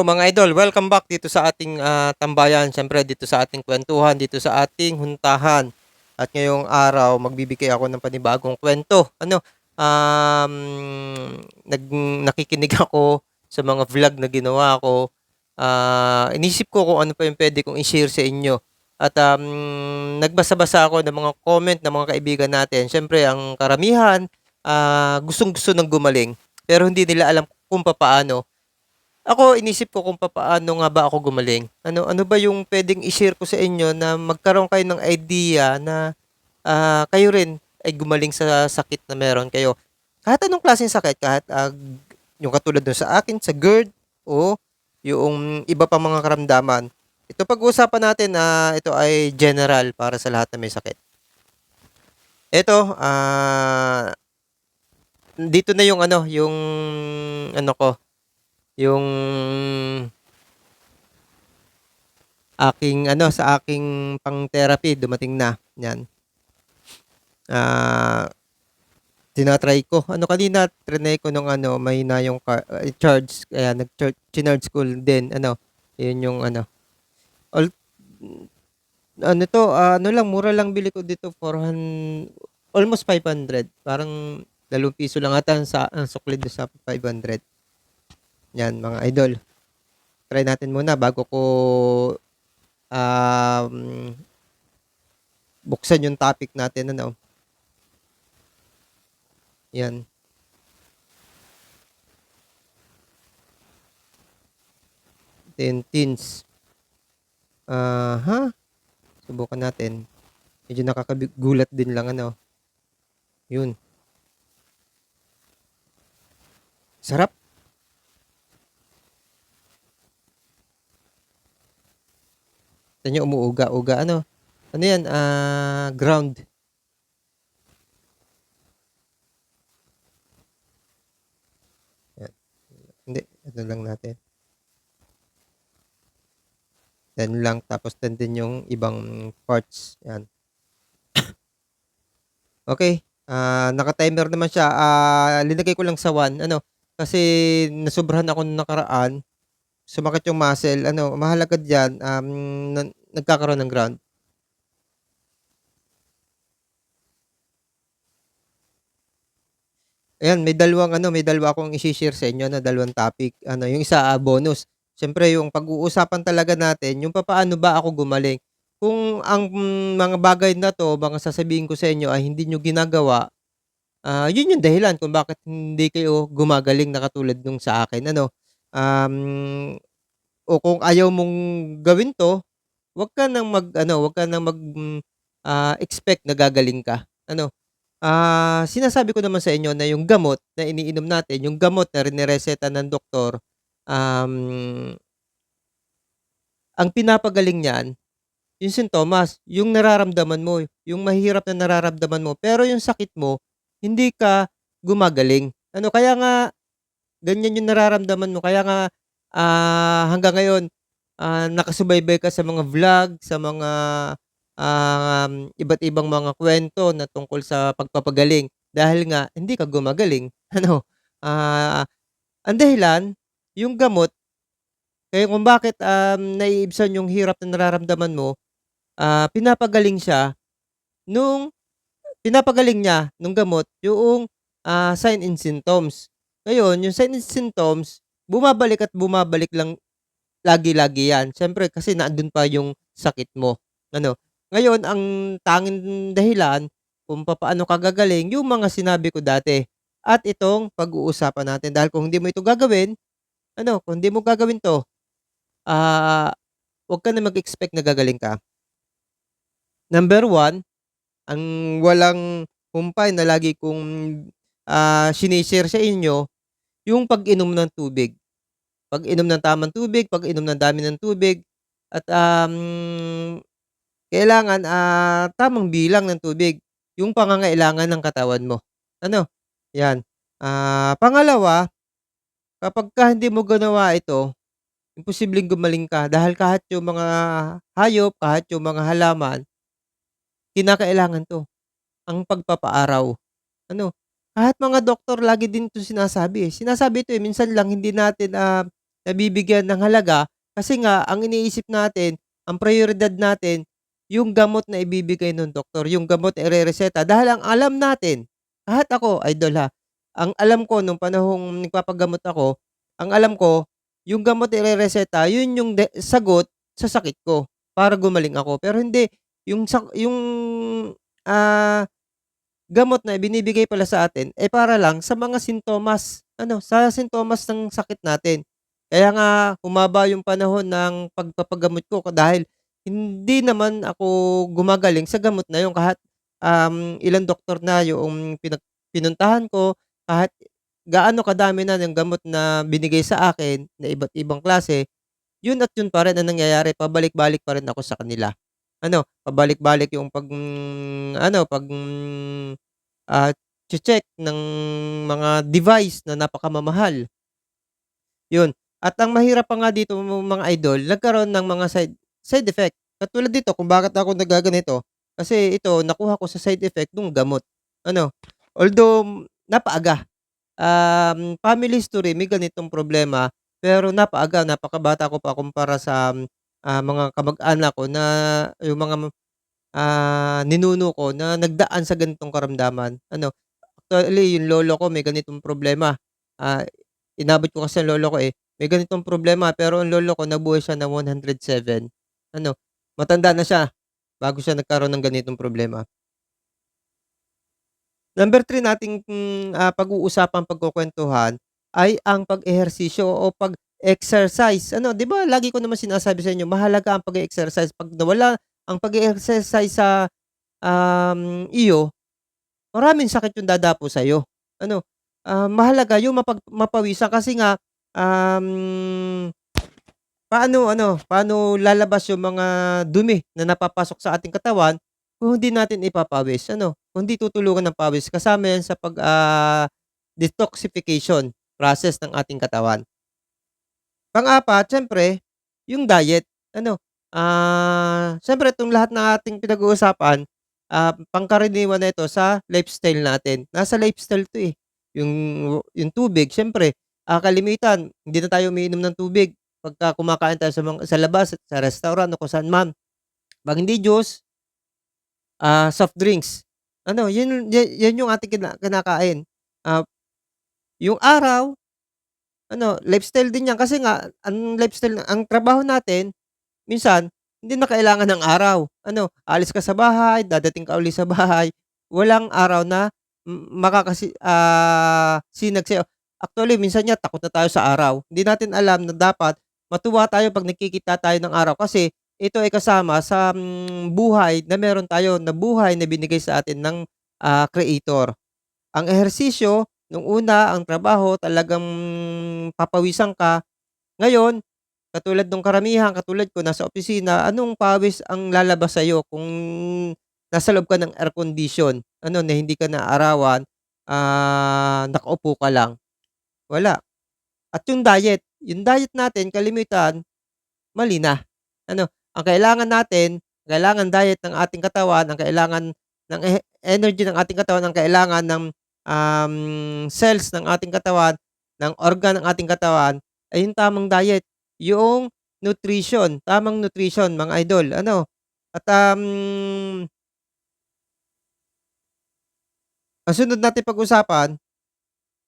Hello mga idol, welcome back dito sa ating ah, tambayan. Siyempre dito sa ating kwentuhan, dito sa ating huntahan. At ngayong araw, magbibigay ako ng panibagong kwento. Ano, um, nag, nakikinig ako sa mga vlog na ginawa ko. Ah, inisip ko kung ano pa yung pwede kong i-share sa inyo. At um, nagbasa-basa ako ng mga comment ng mga kaibigan natin. Siyempre, ang karamihan, ah, gustong-gusto ng gumaling. Pero hindi nila alam kung papaano. Ako, inisip ko kung papaano nga ba ako gumaling. Ano ano ba yung pwedeng i-share ko sa inyo na magkaroon kayo ng idea na ah, kayo rin ay gumaling sa sakit na meron kayo. Kahit anong klaseng sakit, kahit ah, yung katulad dun sa akin, sa GERD, o yung iba pa mga karamdaman. Ito pag-uusapan natin na ito ay general para sa lahat na may sakit. Ito, ah, dito na yung ano, yung ano ko, yung aking ano sa aking pang-therapy dumating na. Yan. Ah, tinatry ko. Ano kanina trinay ko nung ano may na yung car, eh, charge kaya nag-charge chinarge ko din ano. Yun yung ano. All, ano to, ah, ano lang mura lang bili ko dito 400 almost 500. Parang 2 piso lang ata ang sa ang sukli doon sa 500. Yan mga idol. Try natin muna bago ko um, buksan yung topic natin ano. Yan. Ten teens. Aha. Subukan natin. Medyo nakakagulat din lang ano. Yun. Sarap. Sa inyo umuuga-uga ano? Ano 'yan? Ah, ground. Yan. Hindi, ano lang natin. Yan lang tapos dan din yung ibang parts. Yan. Okay. Ah, naka-timer naman siya. Ah, linagay ko lang sa 1 ano kasi nasobrahan ako nung nakaraan. Sumakit yung muscle. Ano, mahalaga diyan um na, nagkakaroon ng ground. Ayan, may dalawang ano, may dalawa akong i-shi-share sa inyo na dalawang topic. Ano, yung isa ah, bonus. Siyempre, yung pag-uusapan talaga natin, yung papaano ba ako gumaling. Kung ang mm, mga bagay na to, mga sasabihin ko sa inyo ay hindi nyo ginagawa, ah, yun yung dahilan kung bakit hindi kayo gumagaling na katulad nung sa akin. Ano, um, o kung ayaw mong gawin to, wag ka nang mag ano, wag ka nang mag mm, ah, expect na gagaling ka. Ano, ah, sinasabi ko naman sa inyo na yung gamot na iniinom natin, yung gamot na rinireseta ng doktor, um, ang pinapagaling niyan, yung sintomas, yung nararamdaman mo, yung mahirap na nararamdaman mo, pero yung sakit mo, hindi ka gumagaling. Ano, kaya nga ganyan yung nararamdaman mo, kaya nga ah, hanggang ngayon ah, nakasubaybay ka sa mga vlog, sa mga um, iba't ibang mga kwento na tungkol sa pagpapagaling dahil nga hindi ka gumagaling. Ano, ah, ang dahilan, yung gamot, kaya kung bakit um, naiibsan yung hirap na nararamdaman mo, ah, pinapagaling siya nung pinapagaling niya nung gamot yung ah, sign and symptoms. Ngayon, yung sign and symptoms, bumabalik at bumabalik lang lagi-lagi yan. Siyempre, kasi nandun pa yung sakit mo. Ano? Ngayon, ang tanging dahilan kung papaano ka gagaling, yung mga sinabi ko dati. At itong pag-uusapan natin. Dahil kung hindi mo ito gagawin, ano, kung hindi mo gagawin to, ah, huwag ka na mag-expect na gagaling ka. Number one, ang walang humpay na lagi kong ah, sinishare sa inyo, yung pag-inom ng tubig. Pag-inom ng tamang tubig, pag-inom ng dami ng tubig, at um, kailangan ah, tamang bilang ng tubig, yung pangangailangan ng katawan mo. Ano? Yan. Ah, pangalawa, kapag ka hindi mo ginawa ito, imposibleng gumaling ka dahil kahit yung mga hayop, kahit yung mga halaman, kinakailangan 'to, ang pagpapaaraw. Ano, kahit mga doktor lagi din 'to sinasabi, eh. Sinasabi ito, eh, minsan lang hindi natin, ah, nabibigyan ng halaga kasi nga ang iniisip natin, ang prayoridad natin yung gamot na ibibigay nung doktor, yung gamot na irereseta dahil ang alam natin, kahit ako idol ha, ang alam ko nung panahong nagpapagamot ako, ang alam ko yung gamot na irereseta yun yung de sagot sa sakit ko para gumaling ako. Pero hindi yung yung, ah, gamot na ibinibigay pala sa atin, eh, para lang sa mga sintomas, ano, sa sintomas ng sakit natin. Kaya nga humaba yung panahon ng pagpapagamot ko dahil hindi naman ako gumagaling sa gamot na yun kahit, um, ilang doktor na yung pinag pinuntahan ko, kahit gaano kadami na yung gamot na binigay sa akin na iba't ibang klase, yun at yun pa rin ang nangyayari, pabalik-balik pa rin ako sa kanila. Ano, pabalik-balik yung pag, ano, pag, ah, che-check ng mga device na napakamamahal. Yun, at ang mahirap pa nga dito mga idol, nagkaroon ng mga side side effect. Katulad dito kung bakit ako naggaganito, kasi ito nakuha ko sa side effect nung gamot. Ano, although napaaga, um, family history may ganitong problema, pero napaaga, napakabata ko pa kumpara sa, ah, mga kamag-anak ko na yung mga, ah, ninuno ko na nagdaan sa ganitong karamdaman. Ano, actually yung lolo ko may ganitong problema, ah, inabot ko kasi ang lolo ko, eh, may ganitong problema pero ang lolo ko nabuhay siya ng 107. Ano, matanda na siya bago siya nagkaroon ng ganitong problema. Number 3 nating, hmm, ah, pag-uusapang pagkukuwentuhan ay ang pag-ehersisyo o pag-exercise. Ano, 'di ba lagi ko naman sinasabi sa inyo mahalaga ang pag-e-exercise, 'pag nawala ang pag-e-exercise sa, um, iyo, maraming sakit yung dadapo sa'yo. Ano, ah, mahalaga yung mapag mapawisan kasi nga, um, paano ano, paano lalabas yung mga dumi na napapasok sa ating katawan kung hindi natin ipapawis, ano, kung hindi tutulungan ng pawis kasama yan sa pag, ah, detoxification process ng ating katawan. Pang-apat, siyempre yung diet. Ano, ah, siyempre itong lahat ng ating pinag-uusapan, ah, pangkaraniwan na ito sa lifestyle natin. Nasa lifestyle 'to, eh. Yung yung tubig siyempre, ah, kalimitan hindi na tayo umiinom ng tubig pagka kumakain tayo sa mga sa labas, sa restaurant o kung saan man. 'Pag hindi juice, ah, soft drinks. Ano, yun ya yan yung ating kina kinakain. Ah, yung araw ano, lifestyle din yan kasi nga ang lifestyle ang trabaho natin minsan hindi na kailangan ng araw. Ano, aalis ka sa bahay, dadating ka uli sa bahay, walang araw na m makakasi ah, sinag sa'yo. Actually minsan nga takot na tayo sa araw. Hindi natin alam na dapat matuwa tayo 'pag nagkikita tayo ng araw kasi ito ay kasama sa, hmm, buhay na meron tayo na buhay na binigay sa atin ng, ah, Creator. Ang ehersisyo nung una, ang trabaho talagang papawisan ka. Ngayon, katulad nung karamihan, katulad ko nasa opisina, anong pawis ang lalabas sa'yo kung nasa loob ka ng air condition, ano, na hindi ka naarawan, ah, nakaupo ka lang, wala. At yung diet, yung diet natin kalimitan, mali na. Ano, ang kailangan natin, kailangan diet ng ating katawan, ang kailangan ng ehe energy ng ating katawan, ang kailangan ng, um, cells ng ating katawan, ng organ ng ating katawan ay yung tamang diet, yung nutrition, tamang nutrition mga idol, ano. At, um ang sunod nating pag-usapan,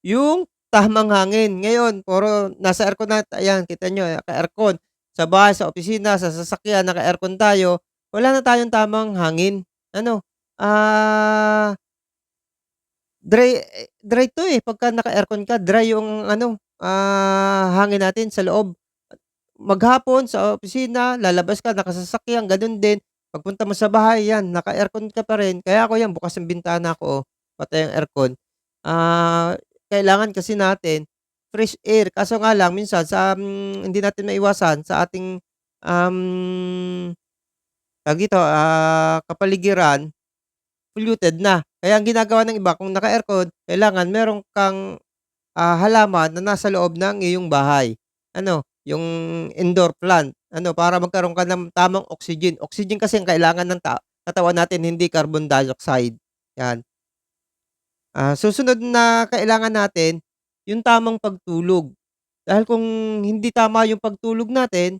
yung tamang hangin. Ngayon puro nasa aircon na ayan kita niyo naka-aircon, sa bahay, sa opisina, sa sasakyan naka-aircon tayo, wala na tayong tamang hangin. Ano, ah dry dry 'to, eh, pagka naka-aircon ka, dry yung ano, ah, hangin natin sa loob. Maghapon sa opisina, lalabas ka nakasasakyan gano'n din, pagpunta mo sa bahay 'yan naka-aircon ka pa rin. Kaya ako 'yan bukas ang bintana ko, oh, patay ang aircon. Ah, kailangan kasi natin fresh air kaso nga lang minsan sa, hmm, hindi natin maiwasan sa ating, um, tawag dito, ah, kapaligiran, polluted na. Kaya ang ginagawa ng iba kung naka-aircon, kailangan meron kang, ah, halaman na nasa loob ng iyong bahay. Ano, yung indoor plant, ano, para magkaroon ka ng tamang oxygen. Oxygen kasi ang kailangan ng ta katawan natin hindi carbon dioxide, 'yan. Ah, susunod na kailangan natin, yung tamang pagtulog. Dahil kung hindi tama yung pagtulog natin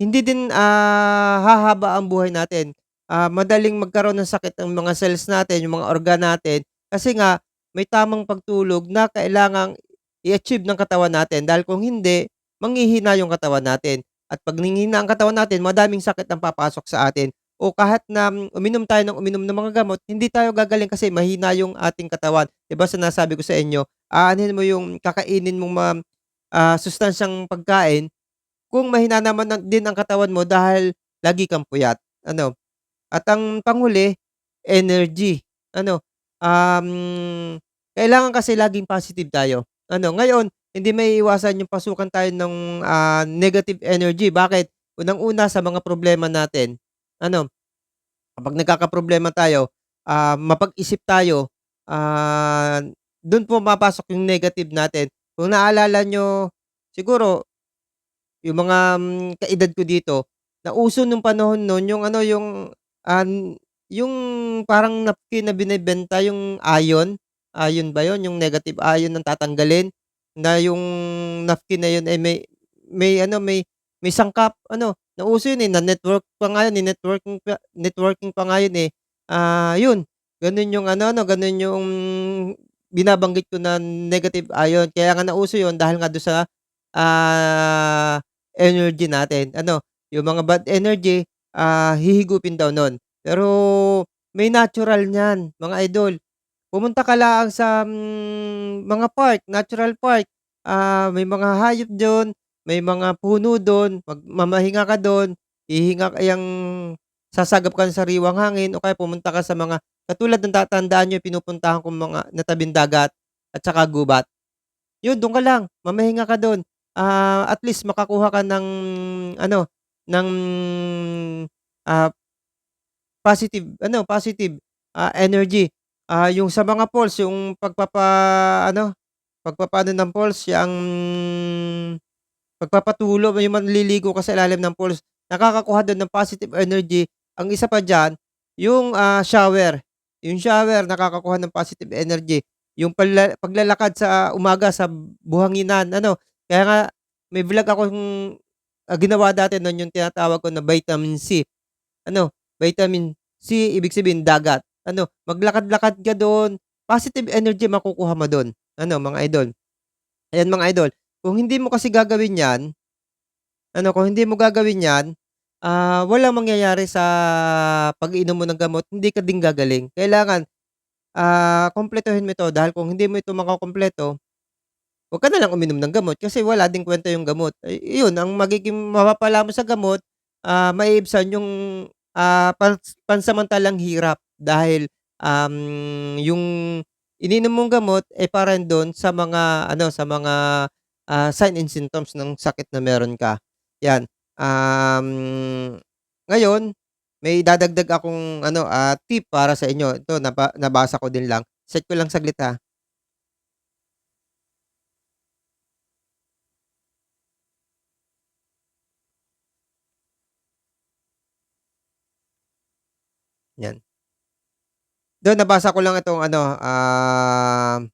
hindi din, ah, hahaba ang buhay natin. Ah, madaling magkaroon ng sakit ang mga cells natin, yung mga organ natin, kasi nga may tamang pagtulog na kailangang i-achieve ng katawan natin dahil kung hindi, manghihina yung katawan natin at 'pag nanghina ang katawan natin madaming sakit ang papasok sa atin o kahit na uminom tayo ng uminom ng mga gamot, hindi tayo gagaling kasi mahina yung ating katawan. 'Di ba sinasabi ko sa inyo, aanhin mo yung kakainin mong ma ah, sustansyang pagkain kung mahina naman din ang katawan mo dahil lagi kang puyat, ano. At ang panghuli, energy, ano, um, kailangan kasi laging positive tayo, ano. Ngayon, hindi maiiwasan yung pasukan tayo ng, ah, negative energy, bakit? Unang-una sa mga problema natin, ano, kapag nagkakaproblema tayo, ah, mapag-isip tayo, ah, dun pumapasok yung negative natin. Kung naalala niyo, siguro yung mga, hmm, kaedad ko dito, nauso nung panahon nun yung ano, yung, an yung parang napkin na binebenta yung iron, iron ba yun, yung negative ion na tatanggalin, na yung napkin na yun ay may may ano, may may sangkap ano, nauso yun, eh, na-network pa nga yun, eh, networking pa networking pa nga yun, eh. Ah, yun, ganun yung ano 'no, ganun yung binabanggit ko na negative ion. Kaya nga nauso yun dahil nga dun sa, ah, energy natin, ano, yung mga bad energy, ah, hihigupin daw nun. Pero may natural niyan mga idol. Pumunta ka lang sa, hmm, mga park, natural park, ah, may mga hayop dun, may mga puno dun, magmamahinga ka dun, hihinga ka yang sasagap ka ng sariwang hangin o kaya pumunta ka sa mga katulad ng tatandaan yung pinupuntahan kong mga na tabing dagat at saka gubat. Yun, dun ka lang, mamahinga ka dun. Ah, at least makakuha ka ng ano, ng, ah positive ano, positive, ah, energy. Ah, yung sa mga falls, yung pagpapa-ano, pagpapaano ng falls, yang pagpapatulo, yung manliligo ka sa ilalim ng falls, nakakakuha dun ng positive energy. Ang isa pa diyan, yung, ah, shower. Yung shower nakakakuha ng positive energy. Yung pagla paglalakad sa umaga sa buhanginan ano, kaya nga may vlog akong, ah, ginawa dati nun yung tinatawag ko na Vitamin C. Ano, Vitamin C ibig sabihin dagat. Ano, maglakad-lakad ka dun, positive energy makukuha mo dun, ano mga idol. Ayan mga idol, kung hindi mo kasi gagawin yan ano, kung hindi mo gagawin yan, ah, walang mangyayari sa pag-iinom mo ng gamot, hindi ka din gagaling. Kailangan, ah, kumpletuhin mo ito dahil kung hindi mo ito makukumpleto, wag ka na lang uminom ng gamot kasi wala ding kuwenta yung gamot. Ay iyon ang magiging mapapala mo sa gamot, ah, maiibsan yung, ah, pans pansamantalang hirap dahil, um, yung ininom mong gamot, eh, para dun sa mga ano, sa mga, ah, sign and symptoms ng sakit na meron ka, 'yan. Um, ngayon may idadagdag akong ano, ah, tip para sa inyo. Ito naba nabasa ko din lang. Check ko lang saglit, ha. 'Yan. Dun nabasa ko lang itong ano, um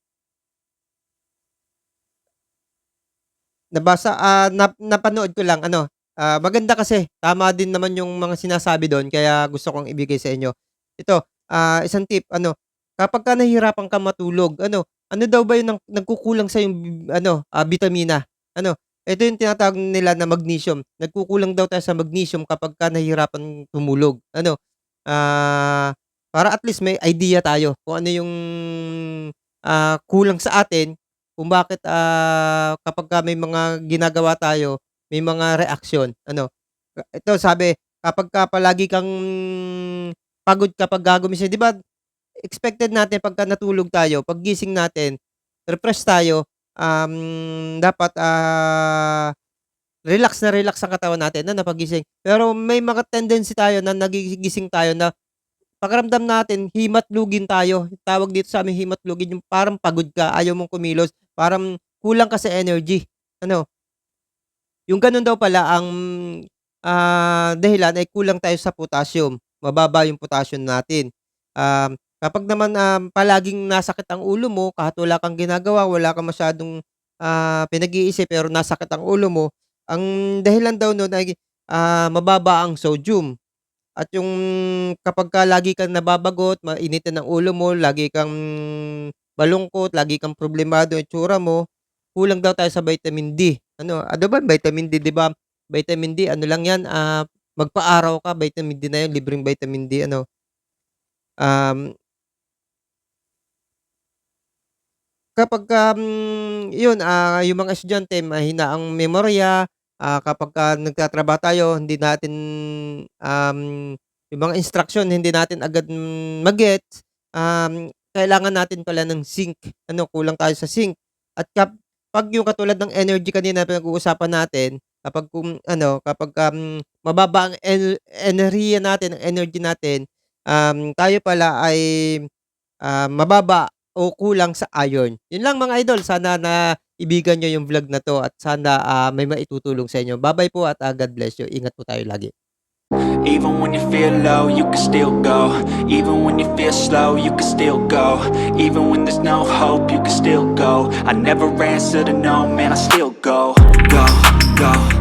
Nabasa, ah, nap napanood ko lang ano, ah, maganda kasi tama din naman yung mga sinasabi dun kaya gusto kong ibigay sa inyo. Ito, ah, isang tip ano, kapagka nahihirapan kang matulog ano, ano daw ba yung nang nagkukulang sa'yong ano, ah, bitamina? Ano, ito yung tinatawag nila na magnesium. Nagkukulang daw tayo sa magnesium kapagka nahihirapan tumulog ano, ah, para at least may idea tayo kung ano yung, ah, kulang sa atin kung bakit, ah, kapagka may mga ginagawa tayo, may mga reaksyon ano. Ito sabi, kapagka palagi kang pagod kapag gumising 'di ba expected natin pagka natulog tayo, paggising natin, refresh tayo, um, dapat, ah, relax na relax ang katawan natin ano paggising. Pero may mga tendency tayo na nagigising tayo na pakiramdam natin himatlugin tayo. Tawag dito sa'min himatlugin, yung parang pagod ka, ayaw mong kumilos, parang kulang ka sa energy, ano. Yung gano'n daw pala ang, ah, dahilan ay kulang tayo sa potassium, mababa yung potassium natin. Um, kapag naman, um, palaging nasakit ang ulo mo kahit wala kang ginagawa, wala kang masyadong, ah, pinag-iisip pero nasakit ang ulo mo, ang dahilan daw nun ay, ah, mababa ang sodium. At yung kapagka lagi kang nababagot, mainitin ang ulo mo, lagi kang malungkot, lagi kang problemado yung itsura mo, kulang daw tayo sa vitamin D. Ano, ano ba vitamin D, 'di ba? Vitamin D ano lang 'yan, ah, magpa-araw ka vitamin D na 'yun, libreng vitamin D ano. Um Kapagka, hmm, 'yun, ah, yung mga estudyante mahina ang memorya, ah, kapagka nagtatrabaho tayo hindi natin, um, yung mga instruction hindi natin agad, ma-gets, um, kailangan natin pala ng zinc, ano, kulang tayo sa zinc. At kap 'pag yung katulad ng energy kanina pinag-uusapan natin, kapag kung ano, kapagka, hmm, mababa ang ener enerhiya natin, ang energy natin, um, tayo pala ay, ah, mababa o kulang sa iron. 'Yun lang mga idol, sana naibigan niyo yung vlog na 'to at sana, ah, may maitutulong sa inyo. Ba-bye po at, ah, God bless you. Ingat po tayo lagi. Even when you feel low, you can still go Even when you feel slow, you can still go Even when there's no hope, you can still go I never answer to no, man, I still go Go, go